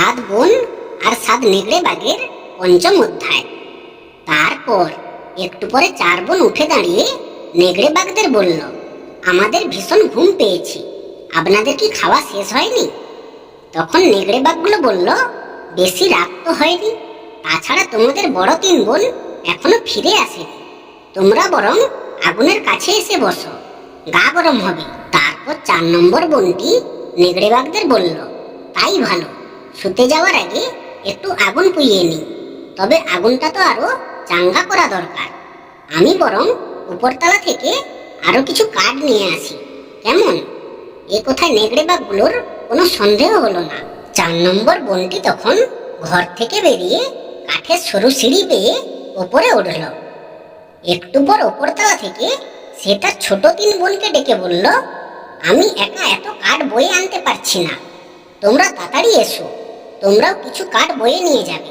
সাত বোন আর সাত নেগড়ে বাঘের পঞ্চম অধ্যায়। তারপর একটু পরে চার বোন উঠে দাঁড়িয়ে নেগড়ে বাঘদের বলল, আমাদের ভীষণ ঘুম পেয়েছি। আপনাদের কি খাওয়া শেষ হয়নি? তখন নেগড়ে বাঘগুলো বলল, বেশি রাত তো হয়নি। তাছাড়া তোমাদের বড় তিন বোন এখনও ফিরে আসেনি। তোমরা বরং আগুনের কাছে এসে বসো। গা গরম হবে। তারপর চার নম্বর বোনটি নেগড়ে বাঘদের বলল, তাই ভালো। শুতে যাওয়ার আগে একটু আগুন পুইয়ে নিই। তবে আগুনটা তো আরও চাঙ্গা করা দরকার। আমি বরং উপরতলা থেকে আরও কিছু কাঠ নিয়ে আসি। কেমন? এ কথায় নেগড়ে বাঘগুলোর কোনো সন্দেহ হলো না। চার নম্বর বোনটি তখন ঘর থেকে বেরিয়ে কাঠের সরু সিঁড়ি পেয়ে ওপরে উঠল। একটু পর ওপরতলা থেকে সে তার ছোট তিন বোনকে ডেকে বলল, আমি একা এত কাঠ বয়ে আনতে পারছি না। তোমরা তাড়াতাড়ি এসো। তোমরাও কিছু কার্ড বয়ে নিয়ে যাবে।